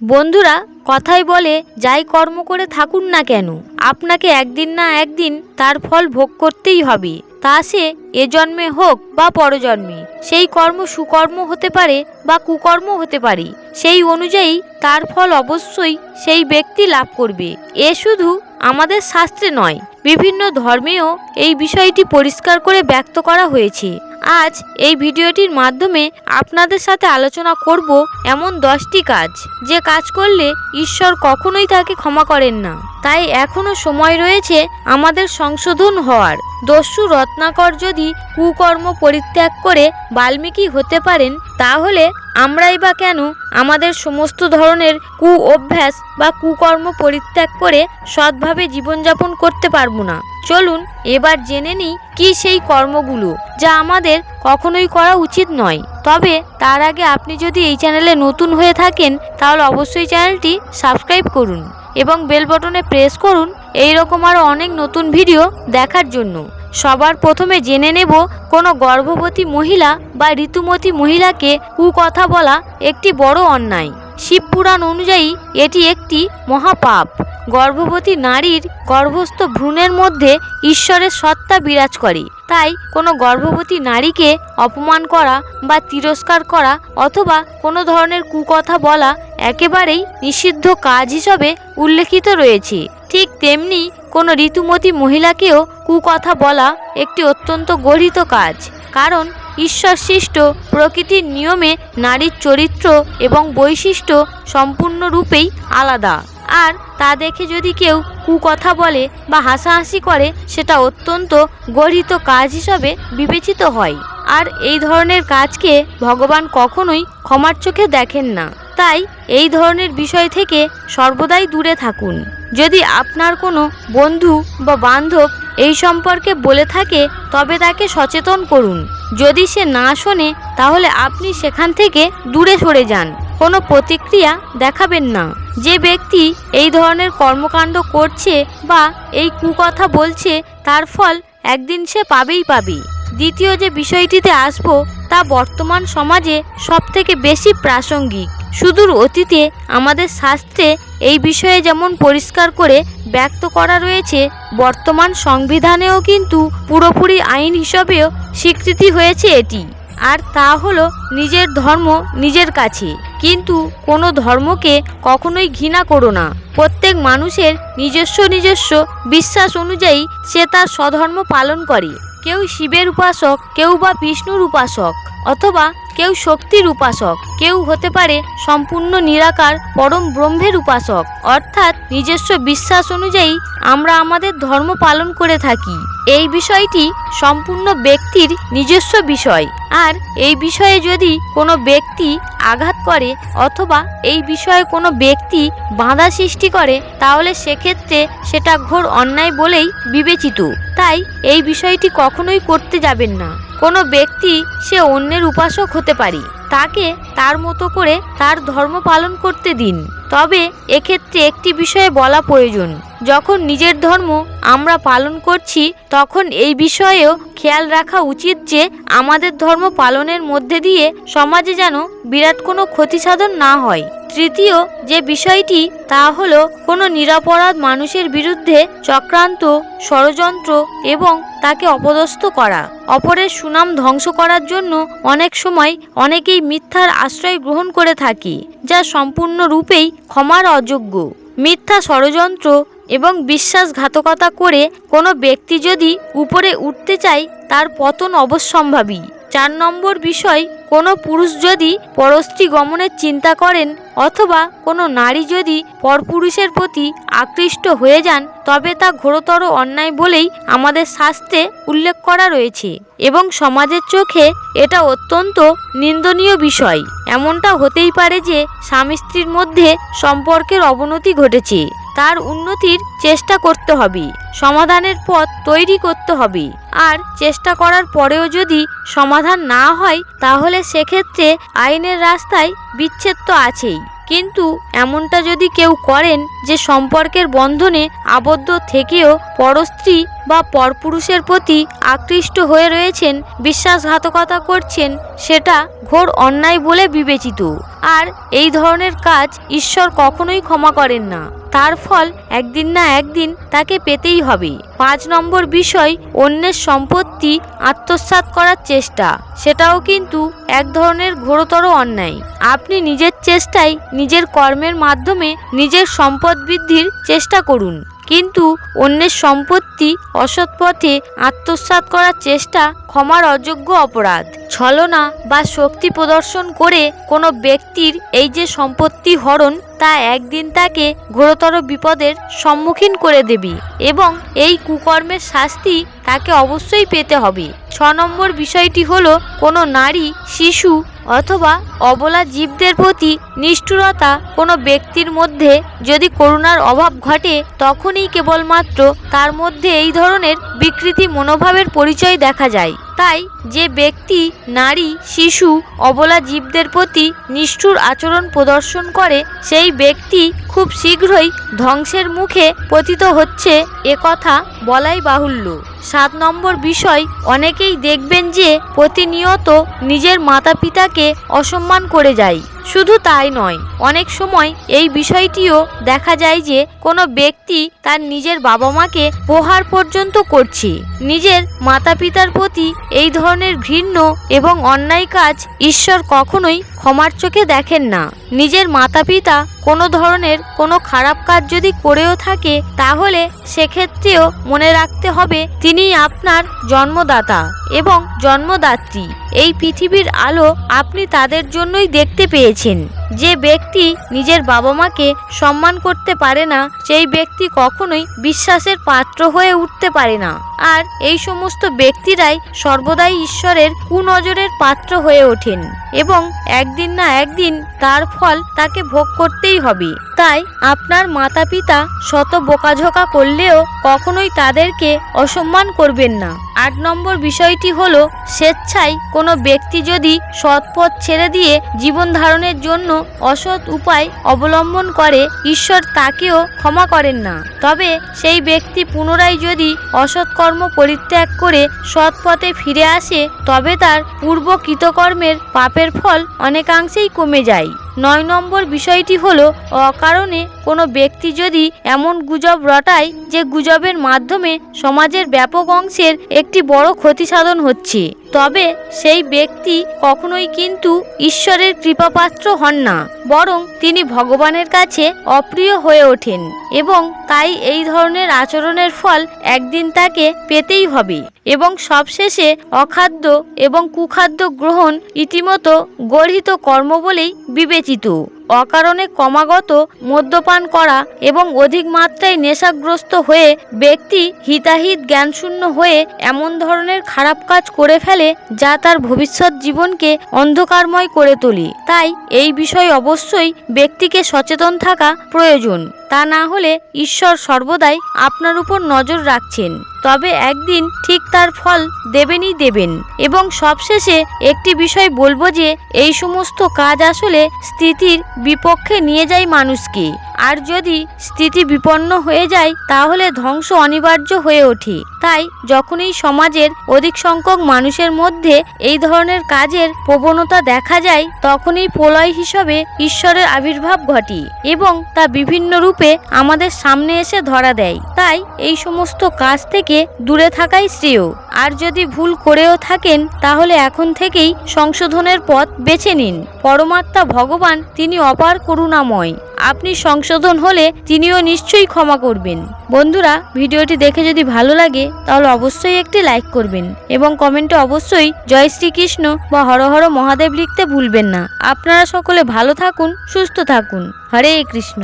বন্ধুরা, কথাই বলে যাই কর্ম করে থাকুন না কেন, আপনাকে একদিন না একদিন তার ফল ভোগ করতেই হবে। তা সে এ জন্মে হোক বা পরজন্মে, সেই কর্ম সুকর্ম হতে পারে বা কুকর্ম হতে পারে, সেই অনুযায়ী তার ফল অবশ্যই সেই ব্যক্তি লাভ করবে। এ শুধু আমাদের শাস্ত্রে নয়, বিভিন্ন ধর্মেও এই বিষয়টি পরিষ্কার করে ব্যক্ত করা হয়েছে। আজ এই ভিডিওটির মাধ্যমে আপনাদের সাথে আলোচনা করব এমন দশটি কাজ যে কাজ করলে ঈশ্বর কখনোই তাকে ক্ষমা করেন না। তাই এখনও সময় রয়েছে আমাদের সংশোধন হওয়ার। দস্যু রত্নাকর যদি কুকর্ম পরিত্যাগ করে বাল্মীকি হতে পারেন, তাহলে আমরাই বা কেন আমাদের সমস্ত ধরনের কু অভ্যাস বা কুকর্ম পরিত্যাগ করে সৎভাবে জীবনযাপন করতে পারব না। চলুন এবার জেনে নিই কি সেই কর্মগুলো যা আমাদের কখনোই করা উচিত নয়। তবে তার আগে আপনি যদি এই চ্যানেলে নতুন হয়ে থাকেন, তাহলে অবশ্যই চ্যানেলটি সাবস্ক্রাইব করুন। এবং বেল বটনে প্রেস করুন। এই রকম আরও অনেক নতুন ভিডিও দেখার জন্য। সবার প্রথমে জেনে নেব কোনো গর্ভবতী মহিলা বা ঋতুমতী মহিলাকে কুকথা বলা একটি বড় অন্যায়। শিবপুরাণ অনুযায়ী এটি একটি মহাপাপ। গর্ভবতী নারীর গর্ভস্থ ভ্রূণের মধ্যে ঈশ্বরের সত্তা বিরাজ করে। তাই কোনো গর্ভবতী নারীকে অপমান করা বা তিরস্কার করা অথবা কোনো ধরনের কুকথা বলা একেবারেই নিষিদ্ধ কাজ হিসাবে উল্লেখিত রয়েছে। ঠিক তেমনি কোনো ঋতুমতী মহিলাকেও কুকথা বলা একটি অত্যন্ত গর্হিত কাজ। কারণ ঈশ্বর সৃষ্ট প্রকৃতির নিয়মে নারীর চরিত্র এবং বৈশিষ্ট্য সম্পূর্ণরূপেই আলাদা। আর তা দেখে যদি কেউ কুকথা বলে বা হাসাহাসি করে, সেটা অত্যন্ত গর্হিত কাজ হিসাবে বিবেচিত হয়। আর এই ধরনের কাজকে ভগবান কখনোই ক্ষমার চোখে দেখেন না। তাই এই ধরনের বিষয় থেকে সর্বদাই দূরে থাকুন। যদি আপনার কোনো বন্ধু বা বান্ধব এই সম্পর্কে বলে থাকে, তবে তাকে সচেতন করুন। যদি সে না শোনে, তাহলে আপনি সেখান থেকে দূরে সরে যান। কোনো প্রতিক্রিয়া দেখাবেন না। যে ব্যক্তি এই ধরনের কর্মকাণ্ড করছে বা এই কুকথা বলছে, তার ফল একদিন সে পাবেই পাবে দ্বিতীয় যে বিষয়টিতে আসব, তা বর্তমান সমাজে সবথেকে বেশি প্রাসঙ্গিক। সুদূর অতীতে আমাদের শাস্ত্রে এই বিষয়ে যেমন পরিষ্কার করে ব্যক্ত করা রয়েছে, বর্তমান সংবিধানেও কিন্তু পুরোপুরি আইন হিসাবেও স্বীকৃতি হয়েছে এটি। আর তা হলো নিজের ধর্ম নিজের কাছে। কিন্তু কোনো ধর্মকে কখনোই ঘৃণা করো না। প্রত্যেক মানুষের নিজস্ব নিজস্ব বিশ্বাস অনুযায়ী সে তার স্বধর্ম পালন করে। কেউ শিবের উপাসক, কেউ বা বিষ্ণুর উপাসক, অথবা কেউ শক্তির উপাসক, কেউ হতে পারে সম্পূর্ণ নিরাকার, পরম ব্রহ্মের উপাসক। অর্থাৎ নিজস্ব বিশ্বাস অনুযায়ী আমরা আমাদের ধর্ম পালন করে থাকি। এই বিষয়টি সম্পূর্ণ ব্যক্তির নিজস্ব বিষয়। আর এই বিষয়ে যদি কোনো ব্যক্তি আঘাত করে অথবা এই বিষয়ে কোনো ব্যক্তি বাধা সৃষ্টি করে, তাহলে সেক্ষেত্রে সেটা ঘোর অন্যায় বলেই বিবেচিত। তাই এই বিষয়টি কখনোই করতে যাবেন না। কোনো ব্যক্তি সে অন্যের উপাসক হতে পারে। তাকে তার মতো করে তার ধর্ম পালন করতে দিন। তবে এক্ষেত্রে একটি বিষয়ে বলা প্রয়োজন। যখন নিজের ধর্ম আমরা পালন করছি, তখন এই বিষয়েও খেয়াল রাখা উচিত যে আমাদের ধর্ম পালনের মধ্যে দিয়ে সমাজে যেন বিরাট কোনো ক্ষতি সাধন না হয়। তৃতীয় যে বিষয়টি, তা হলো কোনো নিরাপরাধ মানুষের বিরুদ্ধে চক্রান্ত, ষড়যন্ত্র এবং তাকে অপদস্থ করা। অপরের সুনাম ধ্বংস করার জন্য অনেক সময় অনেকেই মিথ্যার আশ্রয় গ্রহণ করে থাকি, যা সম্পূর্ণরূপেই ক্ষমার অযোগ্য। মিথ্যা ষড়যন্ত্র এবং বিশ্বাসঘাতকতা করে কোনো ব্যক্তি যদি উপরে উঠতে চায়, তার পতন অবশ্যম্ভাবী। চার নম্বর বিষয়, কোনো পুরুষ যদি পরস্ত্রী গমনের চিন্তা করেন অথবা কোনো নারী যদি পরপুরুষের প্রতি আকৃষ্ট হয়ে যান, তবে তা ঘোরতর অন্যায় বলেই আমাদের শাস্ত্রে উল্লেখ করা রয়েছে এবং সমাজের চোখে এটা অত্যন্ত নিন্দনীয় বিষয়। এমনটা হতেই পারে যে স্বামী স্ত্রীর মধ্যে সম্পর্কের অবনতি ঘটেছে। তার উন্নতির চেষ্টা করতে হবে, সমাধানের পথ তৈরি করতে হবে। আর চেষ্টা করার পরেও যদি সমাধান না হয়, তাহলে সেক্ষেত্রে আইনের রাস্তায় বিচ্ছেদ তো আছেই। কিন্তু এমনটা যদি কেউ করেন যে সম্পর্কের বন্ধনে আবদ্ধ থেকেও পরস্ত্রী বা পরপুরুষের প্রতি আকৃষ্ট হয়ে রয়েছেন, বিশ্বাসঘাতকতা করছেন, সেটা ঘোর অন্যায় বলে বিবেচিত। আর এই ধরনের কাজ ঈশ্বর কখনোই ক্ষমা করেন না। তার ফল একদিন না একদিন তাকে পেতেই হবে। পাঁচ নম্বর বিষয়, অন্যের সম্পত্তি আত্মসাৎ করার চেষ্টা। সেটাও কিন্তু এক ধরনের ঘোরতর অন্যায়। আপনি নিজের চেষ্টায় নিজের কর্মের মাধ্যমে নিজের সম্পদ বৃদ্ধির চেষ্টা করুন। কিন্তু অন্যের সম্পত্তি অসৎ পথে আত্মসাৎ করার চেষ্টা ক্ষমার অযোগ্য অপরাধ। ছলনা বা শক্তি প্রদর্শন করে কোনো ব্যক্তির এই যে সম্পত্তি হরণ, তা একদিন তাকে ঘোরতর বিপদের সম্মুখীন করে দেবে এবং এই কুকর্মের শাস্তি তাকে অবশ্যই পেতে হবে। ছ নম্বর বিষয়টি হলো, কোনো নারী, শিশু অথবা অবলা জীবদের প্রতি নিষ্ঠুরতা কোনো ব্যক্তির মধ্যে যদি করুণার অভাব ঘটে, তখনই কেবলমাত্র তার মধ্যে এই ধরনের বিকৃতি মনোভাবের পরিচয় দেখা যায়। তাই যে ব্যক্তি, নারী, শিশু, অবলা জীবদের প্রতি নিষ্ঠুর আচরণ প্রদর্শন করে, সেই ব্যক্তি খুব শীঘ্রই ধ্বংসের মুখে পতিত হচ্ছে এ কথা বলাই বাহুল্য। সাত নম্বর বিষয়, অনেকেই দেখবেন যে প্রতিনিয়ত নিজের মাতা পিতাকে অসম্মান করে যায়। শুধু তাই নয়, অনেক সময় এই বিষয়টিও দেখা যায় যে কোনো ব্যক্তি তার নিজের বাবা মাকে প্রহার পর্যন্ত করছে। নিজের মাতা পিতার প্রতি এই ধরনের ঘৃণ্য এবং অন্যায় কাজ ঈশ্বর কখনোই ক্ষমার চোখে দেখেন না। নিজের মাতা পিতা কোনো ধরনের কোনো খারাপ কাজ যদি করেও থাকে, তাহলে সেক্ষেত্রেও মনে রাখতে হবে তিনি আপনার জন্মদাতা এবং জন্মদাত্রী। এই পৃথিবীর আলো আপনি তাদের জন্যই দেখতে পেয়েছেন। যে ব্যক্তি নিজের বাবা মাকে সম্মান করতে পারে না, সেই ব্যক্তি কখনোই বিশ্বাসের পাত্র হয়ে উঠতে পারে না। আর এই সমস্ত ব্যক্তিরাই সর্বদাই ঈশ্বরের কুনজরের পাত্র হয়ে ওঠেন এবং একদিন না একদিন তার ফল তাকে ভোগ করতেই হবে। তাই আপনার মাতা পিতা শত বোকাঝোকা করলেও কখনোই তাদেরকে অসম্মান করবেন না। আট নম্বর বিষয়টি হলো, স্বেচ্ছায় কোনো ব্যক্তি যদি সৎপথ ছেড়ে দিয়ে জীবন ধারণের জন্য অসৎ উপায় অবলম্বন করে, ঈশ্বর তাকেও ক্ষমা করেন না। তবে সেই ব্যক্তি পুনরায় যদি অসৎ কর্ম পরিত্যাগ করে সৎ পথে ফিরে আসে, তবে তার পূর্ব কৃতকর্মের পাপের ফল অনেকাংশেই কমে যায়। নয় নম্বর বিষয়টি হলো, অকারণে কোনো ব্যক্তি যদি এমন গুজব রটায় যে গুজবের মাধ্যমে সমাজের ব্যাপক অংশের একটি বড় ক্ষতি সাধন হচ্ছে, তবে সেই ব্যক্তি কখনোই কিন্তু ঈশ্বরের কৃপাপাত্র হন না, বরং তিনি ভগবানের কাছে অপ্রিয় হয়ে ওঠেন এবং তাই এই ধরনের আচরণের ফল একদিন তাকে পেতেই হবে। এবং সবশেষে অখাদ্য এবং কুখাদ্য গ্রহণ ইতিমতো গর্হিত কর্ম বলেই বিবেচিত। অকারণে ক্রমাগত মদ্যপান করা এবং অধিক মাত্রায় নেশাগ্রস্ত হয়ে ব্যক্তি হিতাহিত জ্ঞানশূন্য হয়ে এমন ধরনের খারাপ কাজ করে ফেলে যা তার ভবিষ্যৎ জীবনকে অন্ধকারময় করে তোলে। তাই এই বিষয়ে অবশ্যই ব্যক্তিকে সচেতন থাকা প্রয়োজন। তা না হলে ঈশ্বর সর্বদাই আপনার উপর নজর রাখছেন। তবে একদিন ঠিক তার ফল দেবেনই দেবেন। এবং সবশেষে একটি বিষয় বলব যে, এই সমস্ত কাজ আসলে স্থিতির বিপক্ষে নিয়ে যায় মানুষকে। আর যদি স্থিতি বিপন্ন হয়ে যায়, তাহলে ধ্বংস অনিবার্য হয়ে ওঠে। তাই যখনই সমাজের অধিক সংখ্যক মানুষের মধ্যে এই ধরনের কাজের প্রবণতা দেখা যায়, তখনই প্রলয় হিসাবে ঈশ্বরের আবির্ভাব ঘটে এবং তা বিভিন্ন রূপে আমাদের সামনে এসে ধরা দেয়। তাই এই সমস্ত কাজ থেকে দূরে থাকাই শ্রেয়। আর যদি ভুল করেও থাকেন, তাহলে এখন থেকেই সংশোধনের পথ বেছে নিন। পরমাত্মা ভগবান, তিনি অপার করুণাময়। আপনি সংশোধন হলে তিনিও নিশ্চয়ই ক্ষমা করবেন। বন্ধুরা, ভিডিওটি দেখে যদি ভালো লাগে, তাহলে অবশ্যই একটি লাইক করবেন এবং কমেন্টে অবশ্যই জয় শ্রীকৃষ্ণ বা হর হর মহাদেব লিখতে ভুলবেন না। আপনারা সকলে ভালো থাকুন, সুস্থ থাকুন। হরে কৃষ্ণ।